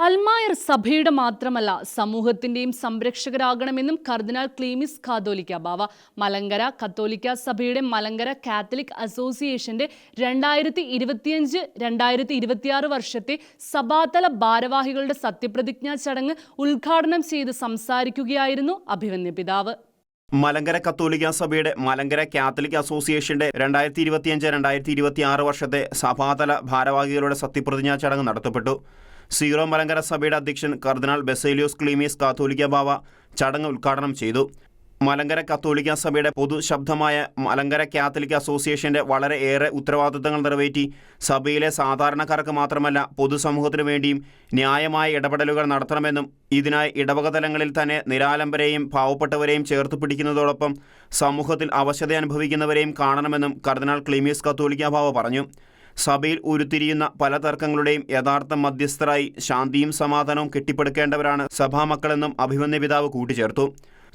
അൽമായർ സഭയുടെ മാത്രമല്ല സമൂഹത്തിന്റെയും സംരക്ഷകരാകണമെന്നും കർദിനാൾ ക്ലീമിസ് കാതോലിക്ക ബാവ. മലങ്കര കത്തോലിക്ക സഭയുടെ മലങ്കര കാത്തലിക് അസോസിയേഷന്റെ രണ്ടായിരത്തി ഇരുപത്തിയഞ്ച് രണ്ടായിരത്തി ഇരുപത്തിയാറ് വർഷത്തെ സഭാതല ഭാരവാഹികളുടെ സത്യപ്രതിജ്ഞാ ചടങ്ങ് ഉദ്ഘാടനം ചെയ്ത് സംസാരിക്കുകയായിരുന്നു അഭിമന്യ പിതാവ്. മലങ്കര കത്തോലിക്ക സഭയുടെ മലങ്കര കാത്തലിക് അസോസിയേഷന്റെ രണ്ടായിരത്തി ഇരുപത്തിയഞ്ച് രണ്ടായിരത്തി ഇരുപത്തിയാറ് വർഷത്തെ സഭാതല ഭാരവാഹികളുടെ സത്യപ്രതിജ്ഞാ ചടങ്ങ് നടത്തപ്പെട്ടു. സീറോ മലങ്കര സഭയുടെ അധ്യക്ഷൻ കർദിനാൾ ബെസേലിയോസ് ക്ലീമിയസ് കാത്തോലിക്ക ബാവ ചടങ്ങ് ഉദ്ഘാടനം ചെയ്തു. മലങ്കര കത്തോലിക്ക സഭയുടെ പൊതു ശബ്ദമായ മലങ്കര കാത്തലിക് അസോസിയേഷന്റെ വളരെ ഏറെ ഉത്തരവാദിത്തങ്ങൾ നിറവേറ്റി. സഭയിലെ സാധാരണക്കാർക്ക് മാത്രമല്ല പൊതുസമൂഹത്തിനു വേണ്ടിയും ന്യായമായ ഇടപെടലുകൾ നടത്തണമെന്നും ഇതിനായി ഇടവക തലങ്ങളിൽ തന്നെ നിരാലംബരെയും പാവപ്പെട്ടവരെയും ചേർത്ത് പിടിക്കുന്നതോടൊപ്പം സമൂഹത്തിൽ അവശത അനുഭവിക്കുന്നവരെയും കാണണമെന്നും കർദിനാൾ ക്ലീമിയസ് കത്തോലിക്ക ബാവ പറഞ്ഞു. സഭയിൽ ഉരുത്തിരിയുന്ന പല തർക്കങ്ങളുടെയും യഥാർത്ഥ മധ്യസ്ഥരായി ശാന്തിയും സമാധാനവും കെട്ടിപ്പടുക്കേണ്ടവരാണ് സഭാമക്കളെന്നും അഭിമന്യ പിതാവ് കൂട്ടിച്ചേർത്തു.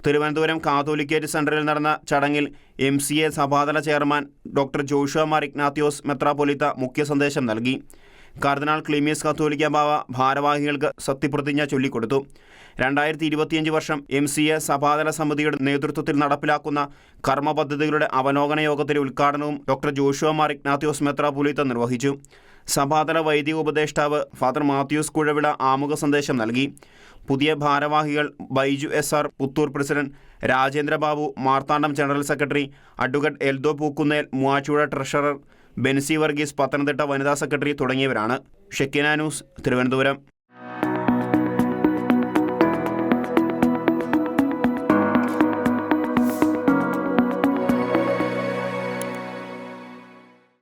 തിരുവനന്തപുരം കാതോലിക്കേറ്റ് സെന്ററിൽ നടന്ന ചടങ്ങിൽ M C A സഭാതല chairman doctor Joshua Mar Ignatios മെത്രാപൊലിത്ത മുഖ്യ സന്ദേശം നൽകി. കർദിനാൾ ക്ലീമിയസ് കത്തോലിക്ക ബാവ ഭാരവാഹികൾക്ക് സത്യപ്രതിജ്ഞ ചൊല്ലിക്കൊടുത്തു. രണ്ടായിരത്തി ഇരുപത്തിയഞ്ച് വർഷം എം സി എ സഭാതല സമിതിയുടെ നേതൃത്വത്തിൽ നടപ്പിലാക്കുന്ന കർമ്മപദ്ധതികളുടെ അവലോകന യോഗത്തിലെ ഉദ്ഘാടനവും ഡോക്ടർ ജോഷുവ മാർ ഇഗ്നാത്യോസ് മെത്രാപൊലിത്ത നിർവഹിച്ചു. സഭാതല വൈദിക ഉപദേഷ്ടാവ് ഫാദർ മാത്യൂസ് കുഴവിള ആമുഖ സന്ദേശം നൽകി. പുതിയ ഭാരവാഹികൾ Baiju S R Puthur president Rajendrababu Marthandam general secretary advocate Eldho Pookkunnel Muvattupuzha treasurer Benzy Varghese Pathanamthitta വനിതാ സെക്രട്ടറി തുടങ്ങിയവരാണ്. Shekinah news Thiruvananthapuram.